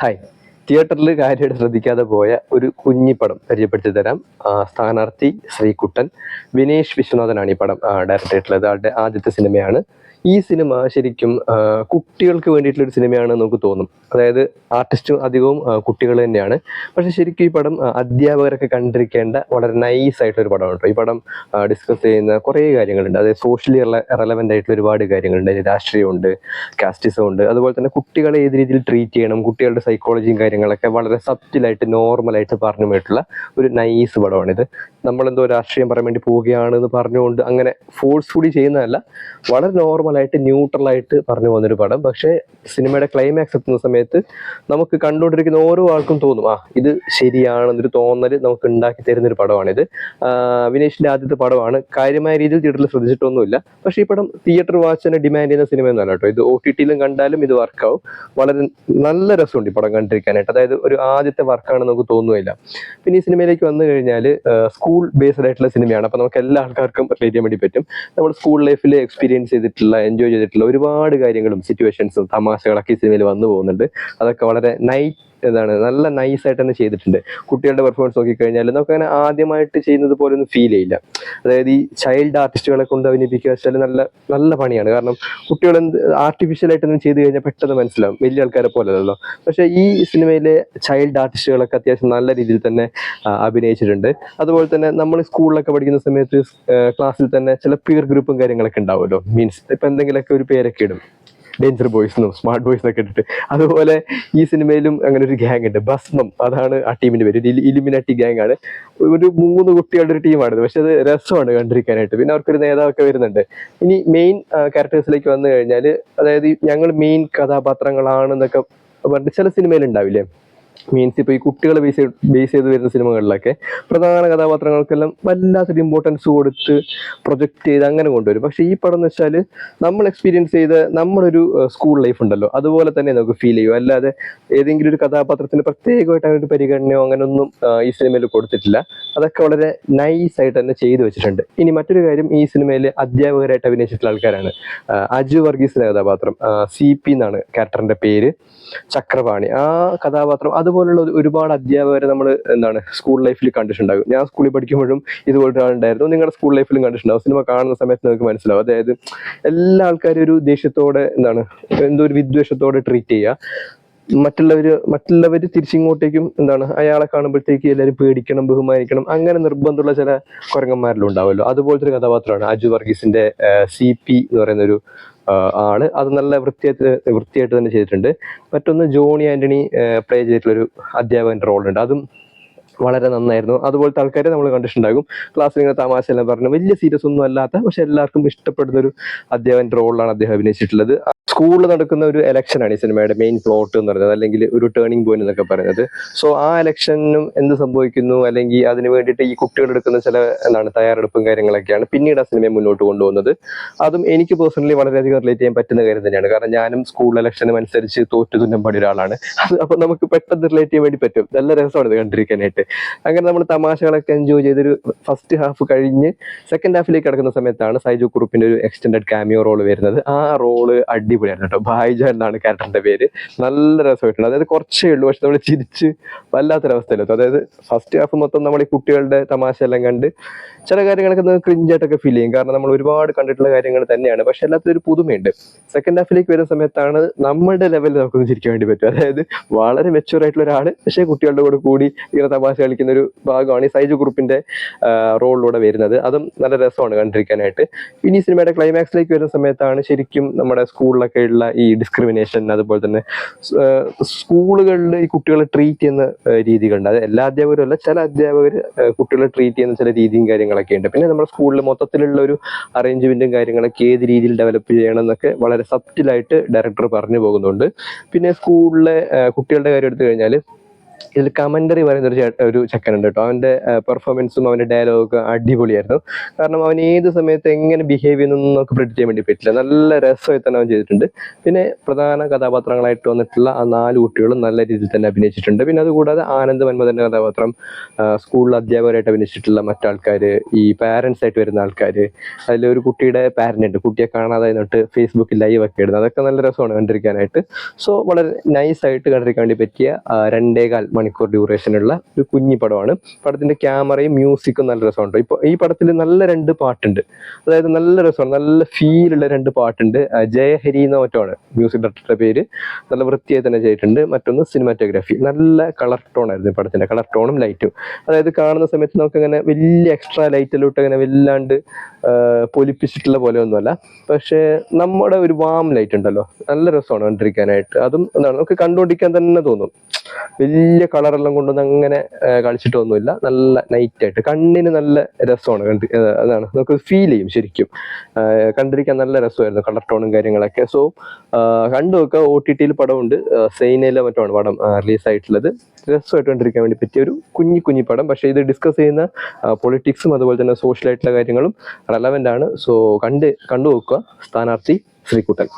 Hi. തിയേറ്ററിൽ കാര്യമായിട്ട് ശ്രദ്ധിക്കാതെ പോയ ഒരു കുഞ്ഞിപ്പടം പരിചയപ്പെടുത്തി തരാം. സ്ഥാനാർത്ഥി ശ്രീകുട്ടൻ വിനേഷ് വിശ്വനാഥനാണ് ഈ പടം ഡയറക്ടർ ആയിട്ടുള്ളത്. ആദ്യത്തെ സിനിമയാണ് ഈ സിനിമ ശരിക്കും കുട്ടികൾക്ക് വേണ്ടിയിട്ടുള്ള ഒരു സിനിമയാണ് നമുക്ക് തോന്നും. അതായത് ആർട്ടിസ്റ്റ് അധികവും കുട്ടികൾ തന്നെയാണ്. പക്ഷെ ശരിക്കും ഈ പടം അധ്യാപകരൊക്കെ കണ്ടിരിക്കേണ്ട വളരെ നൈസ് ആയിട്ടുള്ള ഒരു പടമാണ് കേട്ടോ ഈ പടം ഡിസ്കസ് ചെയ്യുന്ന കുറേ കാര്യങ്ങളുണ്ട്. അതായത് സോഷ്യലി റെലവെന്റ് ആയിട്ടുള്ള ഒരുപാട് കാര്യങ്ങളുണ്ട്. അതിൽ രാഷ്ട്രീയമുണ്ട് കാസ്റ്റിസം ഉണ്ട് അതുപോലെ തന്നെ കുട്ടികളെ ഏത് രീതിയിൽ ട്രീറ്റ് ചെയ്യണം കുട്ടികളുടെ സൈക്കോളജിയും കാര്യങ്ങളൊക്കെ വളരെ സബ്റ്റിലായിട്ട് നോർമലായിട്ട് പറഞ്ഞു പോയിട്ടുള്ള ഒരു നൈസ് പടമാണിത്. നമ്മളെന്തോ രാഷ്ട്രീയം പറയാൻ വേണ്ടി പോവുകയാണ് എന്ന് പറഞ്ഞുകൊണ്ട് അങ്ങനെ ഫോഴ്സ്ഫുള്ളി ചെയ്യുന്നതല്ല. വളരെ നോർമലായിട്ട് ന്യൂട്രലായിട്ട് പറഞ്ഞു പോകുന്നൊരു പടം. പക്ഷേ സിനിമയുടെ ക്ലൈമാക്സ് എത്തുന്ന സമയത്ത് നമുക്ക് കണ്ടുകൊണ്ടിരിക്കുന്ന ഓരോ ആൾക്കും തോന്നും ആ ഇത് ശരിയാണെന്നൊരു തോന്നൽ നമുക്ക് ഉണ്ടാക്കി തരുന്നൊരു പടമാണിത്. വിനേഷിന്റെ ആദ്യത്തെ പടമാണ്. കാര്യമായ രീതിയിൽ തിയേറ്ററിൽ ശ്രദ്ധിച്ചിട്ടൊന്നുമില്ല. പക്ഷേ ഈ പടം തിയേറ്റർ വാച്ചിനെ ഡിമാൻഡ് ചെയ്യുന്ന സിനിമയൊന്നുമല്ല കേട്ടോ. ഇത് ഒ ടി ടിയിലും കണ്ടാലും ഇത് വർക്കാവും വളരെ നല്ല രസമുണ്ട് ഈ പടം കണ്ടിരിക്കാനായിട്ട്. അതായത് ഒരു ആദ്യത്തെ വർക്കാണെന്ന് നമുക്ക് തോന്നുകയില്ല. പിന്നെ ഈ സിനിമയിലേക്ക് വന്നു കഴിഞ്ഞാൽ സ്കൂൾ ബേസ്ഡ് ആയിട്ടുള്ള സിനിമയാണ് അപ്പോൾ നമുക്ക് എല്ലാ ആൾക്കാർക്കും റിലേറ്റ് ചെയ്യാൻ വേണ്ടി പറ്റും. നമ്മൾ സ്കൂൾ ലൈഫിൽ എക്സ്പീരിയൻസ് ചെയ്തിട്ടുള്ള എൻജോയ് ചെയ്തിട്ടുള്ള ഒരുപാട് കാര്യങ്ങളും സിറ്റുവേഷൻസും തമാശകളൊക്കെ ഈ സിനിമയിൽ വന്നു പോകുന്നുണ്ട്. അതൊക്കെ വളരെ നൈറ്റ് എന്താണ് നല്ല നൈസ് ആയിട്ട് തന്നെ ചെയ്തിട്ടുണ്ട്. കുട്ടികളുടെ പെർഫോമൻസ് നോക്കിക്കഴിഞ്ഞാൽ നമുക്ക് അങ്ങനെ ആദ്യമായിട്ട് ചെയ്യുന്നത് പോലെ ഒന്നും ഫീൽ ചെയ്യില്ല. അതായത് ഈ ചൈൽഡ് ആർട്ടിസ്റ്റുകളെ കൊണ്ട് അഭിനയിപ്പിക്കുക വെച്ചാൽ നല്ല നല്ല പണിയാണ്. കാരണം കുട്ടികൾ എന്ത് ഒന്നും ചെയ്ത് കഴിഞ്ഞാൽ പെട്ടെന്ന് മനസ്സിലാവും. വലിയ ആൾക്കാരെ പോലെ അല്ലല്ലോ പക്ഷെ ഈ സിനിമയിലെ ചൈൽഡ് ആർട്ടിസ്റ്റുകളൊക്കെ അത്യാവശ്യം നല്ല രീതിയിൽ തന്നെ അഭിനയിച്ചിട്ടുണ്ട്. അതുപോലെ തന്നെ നമ്മൾ സ്കൂളിലൊക്കെ പഠിക്കുന്ന സമയത്ത് ക്ലാസ്സിൽ തന്നെ ചില പിയർ ഗ്രൂപ്പും കാര്യങ്ങളൊക്കെ ഉണ്ടാവുമല്ലോ. മീൻസ് ഇപ്പം എന്തെങ്കിലുമൊക്കെ ഒരു പേരൊക്കെ ഇടും. ഡേഞ്ചർ ബോയ്സ് എന്നും സ്മാർട്ട് ബോയ്സ് എന്നൊക്കെ ഇട്ടിട്ട്. അതുപോലെ ഈ സിനിമയിലും അങ്ങനെ ഒരു ഗ്യാങ് ഉണ്ട്. ഭസ്മം അതാണ് ആ ടീമിന്റെ പേര്. ഇലിമിനാറ്റി ഗ്യാങ് ആണ്. ഒരു മൂന്ന് കുട്ടികളുടെ ഒരു ടീമാണ് പക്ഷെ അത് രസമാണ് കണ്ടിരിക്കാനായിട്ട്. പിന്നെ അവർക്കൊരു നേതാവൊക്കെ വരുന്നുണ്ട്. ഇനി മെയിൻ ക്യാരക്ടേഴ്സിലേക്ക് വന്നു കഴിഞ്ഞാൽ അതായത് ഞങ്ങൾ മെയിൻ കഥാപാത്രങ്ങളാണെന്നൊക്കെ പറഞ്ഞിട്ട് ചില സിനിമയിൽ ഉണ്ടാവില്ലേ മീൻസ് ഇപ്പോൾ ഈ കുട്ടികളെ ബേസ് ബേസ് ചെയ്ത് വരുന്ന സിനിമകളിലൊക്കെ പ്രധാന കഥാപാത്രങ്ങൾക്കെല്ലാം വല്ലാത്തൊരു ഇമ്പോർട്ടൻസ് കൊടുത്ത് പ്രൊജക്റ്റ് ചെയ്ത് അങ്ങനെ കൊണ്ടുവരും. പക്ഷേ ഈ പടം എന്ന് വെച്ചാൽ നമ്മൾ എക്സ്പീരിയൻസ് ചെയ്ത നമ്മളൊരു സ്കൂൾ ലൈഫ് ഉണ്ടല്ലോ. അതുപോലെ തന്നെ നമുക്ക് ഫീൽ ചെയ്യും. അല്ലാതെ ഏതെങ്കിലും ഒരു കഥാപാത്രത്തിന് പ്രത്യേകമായിട്ട് അങ്ങനെ ഒരു പരിഗണനയോ അങ്ങനെയൊന്നും ഈ സിനിമയിൽ കൊടുത്തിട്ടില്ല. അതൊക്കെ വളരെ നൈസായിട്ട് തന്നെ ചെയ്തു വെച്ചിട്ടുണ്ട്. ഇനി മറ്റൊരു കാര്യം ഈ സിനിമയിൽ അധ്യാപകരായിട്ട് അഭിനയിച്ചിട്ടുള്ള ആൾക്കാരാണ്. അജു വർഗീസിന്റെ കഥാപാത്രം സി പി എന്നാണ് ക്യാരക്ടറിന്റെ പേര്. ചക്രപാണി. ആ കഥാപാത്രം അതുപോലുള്ള ഒരു- ഒരുപാട് അധ്യാപകരെ നമ്മൾ എന്താണ് സ്കൂൾ ലൈഫിൽ കണ്ടിട്ടുണ്ടാകും. ഞാൻ സ്കൂളിൽ പഠിക്കുമ്പോഴും ഇതുപോലത്തെ ആളുണ്ടായിരുന്നു നിങ്ങളുടെ സ്കൂൾ ലൈഫിലും കണ്ടിട്ടുണ്ടാവും. സിനിമ കാണുന്ന സമയത്ത് നിങ്ങൾക്ക് മനസ്സിലാവും. അതായത് എല്ലാ ആൾക്കാരും ഒരു ദേഷ്യത്തോടെ എന്താണ് എന്തോ ഒരു വിദ്വേഷത്തോടെ ട്രീറ്റ് ചെയ്യുക. മറ്റുള്ളവര് മറ്റുള്ളവർ തിരിച്ചിങ്ങോട്ടേക്കും എന്താണ് അയാളെ കാണുമ്പോഴത്തേക്ക് എല്ലാവരും പേടിക്കണം ബഹുമാനിക്കണം. അങ്ങനെ നിർബന്ധമുള്ള ചില കുരങ്ങന്മാരിലും ഉണ്ടാവുമല്ലോ അതുപോലത്തെ ഒരു കഥാപാത്രമാണ് അജു വർഗീസിന്റെ സി പി എന്ന് പറയുന്ന ഒരു ആ, ആൾ അത് നല്ല വൃത്തിയായിട്ട് വൃത്തിയായിട്ട് തന്നെ ചെയ്തിട്ടുണ്ട്. മറ്റൊന്ന് ജോണി ആന്റണി പ്ലേ ചെയ്തിട്ടുള്ള ഒരു അധ്യാപകന്റെ ഉണ്ട് അതും വളരെ നന്നായിരുന്നു. അതുപോലത്തെ ആൾക്കാരെ നമ്മൾ കണ്ടിട്ടുണ്ടാകും. ക്ലാസ്സിൽ ഇങ്ങനെ തമാശ എല്ലാം പറഞ്ഞു വലിയ സീരിയസ് ഒന്നും അല്ലാത്ത പക്ഷെ എല്ലാവർക്കും ഇഷ്ടപ്പെടുന്ന ഒരു അധ്യാപകന്റെ റോളിലാണ് അദ്ദേഹം അഭിനയിച്ചിട്ടുള്ളത്. സ്കൂളിൽ നടക്കുന്ന ഒരു ഇലക്ഷനാണ് ഈ സിനിമയുടെ മെയിൻ പ്ലോട്ട് എന്ന് പറയുന്നത് അല്ലെങ്കിൽ ഒരു ടേണിംഗ് പോയിന്റ് എന്നൊക്കെ പറയുന്നത്. സോ ആ ഇലക്ഷനും എന്ത് സംഭവിക്കുന്നു? അല്ലെങ്കിൽ അതിന് വേണ്ടിയിട്ട് ഈ കുട്ടികൾ എടുക്കുന്ന ചില എന്താണ് തയ്യാറെടുപ്പും കാര്യങ്ങളൊക്കെയാണ് പിന്നീട് ആ സിനിമയെ മുന്നോട്ട് കൊണ്ടുപോകുന്നത്. അതും എനിക്ക് പേഴ്സണലി വളരെയധികം റിലേറ്റ് ചെയ്യാൻ പറ്റുന്ന കാര്യം തന്നെയാണ്. കാരണം ഞാനും സ്കൂൾ ഇലക്ഷനും അനുസരിച്ച് തോറ്റു തുന്നം പാടിയ ഒരാളാണ്. അത് അപ്പൊ നമുക്ക് പെട്ടെന്ന് റിലേറ്റ് ചെയ്യാൻ വേണ്ടി പറ്റും. നല്ല രസമാണ് ഇത് കണ്ടിരിക്കാനായിട്ട്. അങ്ങനെ നമ്മൾ തമാശകളൊക്കെ എൻജോയ് ചെയ്തൊരു ഫസ്റ്റ് ഹാഫ് കഴിഞ്ഞ് സെക്കൻഡ് ഹാഫിലേക്ക് കിടക്കുന്ന സമയത്താണ് സൈജു കുറുപ്പിന്റെ ഒരു എക്സ്റ്റൻഡഡ് കാമിയോ റോൾ വരുന്നത്. ആ റോൾ അടിപൊളിയാണ് കേട്ടോ ഭായിജാൻ എന്നാണ് ക്യാരക്ടറിന്റെ പേര്. നല്ല രസമായിട്ടുണ്ട്. അതായത് കുറച്ചേ ഉള്ളൂ പക്ഷെ നമ്മൾ ചിരിച്ച് വല്ലാത്തൊരവസ്ഥയിലെത്തും അതായത് ഫസ്റ്റ് ഹാഫ് മൊത്തം നമ്മൾ ഈ കുട്ടികളുടെ തമാശ എല്ലാം കണ്ട് ചില കാര്യങ്ങളൊക്കെ നമുക്ക് ക്രിഞ്ചായിട്ടൊക്കെ ഫീൽ ചെയ്യും. കാരണം നമ്മൾ ഒരുപാട് കണ്ടിട്ടുള്ള കാര്യങ്ങൾ തന്നെയാണ് പക്ഷെ എല്ലാത്തിനും ഒരു പുതുമയുണ്ട് സെക്കൻഡ് ഹാഫിലേക്ക് വരുന്ന സമയത്താണ് നമ്മുടെ ലെവലിൽ നമുക്കൊന്ന് ചിരിക്കാൻ വേണ്ടി പറ്റും അതായത് വളരെ മെച്ചൂർ ആയിട്ടുള്ള ഒരാൾ പക്ഷേ കുട്ടികളുടെ കൂടെ കൂടി ഇങ്ങനെ തമാശ കളിക്കുന്ന ഒരു ഭാഗമാണ് ഈ സൈജു ഗ്രൂപ്പിന്റെ റോളിലൂടെ വരുന്നത്. അതും നല്ല രസമാണ് കണ്ടിരിക്കാനായിട്ട്. ഈ സിനിമയുടെ ക്ലൈമാക്സിലേക്ക് വരുന്ന സമയത്താണ് ശരിക്കും നമ്മുടെ സ്കൂളിലൊക്കെ ഉള്ള ഈ ഡിസ്ക്രിമിനേഷൻ അതുപോലെ തന്നെ സ്കൂളുകളിൽ ഈ കുട്ടികളെ ട്രീറ്റ് ചെയ്യുന്ന രീതികളുണ്ട്. അത് എല്ലാ അധ്യാപകരും അല്ല ചില അധ്യാപകർ കുട്ടികളെ ട്രീറ്റ് ചെയ്യുന്ന ചില രീതിയും കാര്യങ്ങളൊക്കെ ഉണ്ട്. പിന്നെ നമ്മുടെ സ്കൂളിൽ മൊത്തത്തിലുള്ള ഒരു അറേഞ്ച്മെന്റും കാര്യങ്ങളൊക്കെ ഏത് രീതിയിൽ ഡെവലപ്പ് ചെയ്യണം എന്നൊക്കെ വളരെ സബ്റ്റിലായിട്ട് ഡയറക്ടർ പറഞ്ഞു പോകുന്നുണ്ട്. പിന്നെ സ്കൂളിലെ കുട്ടികളുടെ കാര്യം എടുത്തു കഴിഞ്ഞാൽ ഇതിൽ കമന്ററി പറയുന്ന ഒരു ഒരു ചെക്കനുണ്ട് കേട്ടോ. അവന്റെ പെർഫോമൻസും അവന്റെ ഡയലോഗും അടിപൊളിയായിരുന്നു. കാരണം അവൻ ഏത് സമയത്ത് എങ്ങനെ ബിഹേവ് ചെയ്യുന്നു നമുക്ക് പ്രിഡിക്റ്റ് ചെയ്യാൻ വേണ്ടി പറ്റില്ല. നല്ല രസമായി തന്നെ അവൻ ചെയ്തിട്ടുണ്ട്. പിന്നെ പ്രധാന കഥാപാത്രങ്ങളായിട്ട് വന്നിട്ടുള്ള ആ നാല് കുട്ടികളും നല്ല രീതിയിൽ തന്നെ അഭിനയിച്ചിട്ടുണ്ട്. പിന്നെ അതുകൂടാതെ ആനന്ദ് മന്മഥന്റെ കഥാപാത്രം സ്കൂളിൽ അധ്യാപകരായിട്ട് അഭിനയിച്ചിട്ടുള്ള മറ്റാൾക്കാർ ഈ പാരൻസ് ആയിട്ട് വരുന്ന ആൾക്കാർ അതിലൊരു കുട്ടിയുടെ പാരന്റ് ഉണ്ട്. കുട്ടിയെ കാണാതെ എന്നിട്ട് ഫേസ്ബുക്കിൽ ലൈവ് ഒക്കെ ഇടുന്നത്. അതൊക്കെ നല്ല രസമാണ് കണ്ടിരിക്കാനായിട്ട്. സോ വളരെ നൈസായിട്ട് കണ്ടിരിക്കാൻ വേണ്ടി പറ്റിയ രണ്ടേകാൽ മണിക്കൂർ ഡ്യൂറേഷനുള്ള ഒരു കുഞ്ഞി പടമാണ്. പടത്തിന്റെ ക്യാമറയും മ്യൂസിക്കും നല്ല രസമുണ്ട്. ഇപ്പോൾ ഈ പടത്തിൽ നല്ല രണ്ട് പാട്ടുണ്ട്. അതായത് നല്ല രസമാണ്. നല്ല ഫീൽ ഉള്ള രണ്ട് പാട്ടുണ്ട്. ജയഹരി എന്ന മറ്റാണ് മ്യൂസിക് ഡയറക്ടറുടെ പേര്. നല്ല വൃത്തിയായി തന്നെ ചെയ്തിട്ടുണ്ട്. മറ്റൊന്ന് സിനിമാറ്റോഗ്രാഫി. നല്ല കളർ ടോൺ ആയിരുന്നു പടത്തിന്റെ. കളർ ടോണും ലൈറ്റും. അതായത് കാണുന്ന സമയത്ത് നമുക്ക് അങ്ങനെ വലിയ എക്സ്ട്രാ ലൈറ്റിലോട്ട് അങ്ങനെ വല്ലാണ്ട് പൊലിപ്പിച്ചിട്ടുള്ള പോലെ ഒന്നുമല്ല പക്ഷേ നമ്മുടെ ഒരു വാം ലൈറ്റ് ഉണ്ടല്ലോ. നല്ല രസമാണ് കണ്ടിരിക്കാനായിട്ട്. അതും എന്താണ് നമുക്ക് കണ്ടുകൊണ്ടിരിക്കാൻ തന്നെ തോന്നും. വലിയ കളറെല്ലാം കൊണ്ടൊന്നും അങ്ങനെ കളിച്ചിട്ടൊന്നുമില്ല. നല്ല നൈറ്റ് ആയിട്ട് കണ്ണിന് നല്ല രസമാണ്. കണ്ട് അതാണ്. നമുക്ക് ഫീൽ ചെയ്യും ശരിക്കും. കണ്ടിരിക്കാൻ നല്ല രസമായിരുന്നു കളർ ടോണും കാര്യങ്ങളൊക്കെ. സോ കണ്ടു നോക്കുക ഒ ടി ടിയിൽ പടമുണ്ട്. സൈനയിലെ മറ്റുമാണ് പടം റിലീസ് ആയിട്ടുള്ളത് രസമായിട്ട് കണ്ടിരിക്കാൻ വേണ്ടി പറ്റിയ ഒരു കുഞ്ഞി കുഞ്ഞി പടം. പക്ഷേ ഇത് ഡിസ്കസ് ചെയ്യുന്ന പൊളിറ്റിക്സും അതുപോലെ തന്നെ സോഷ്യലായിട്ടുള്ള കാര്യങ്ങളും റെലവെന്റ് ആണ്. സോ കണ്ട് കണ്ടു നോക്കുക സ്ഥാനാർത്ഥി ശ്രീകുട്ടൻ.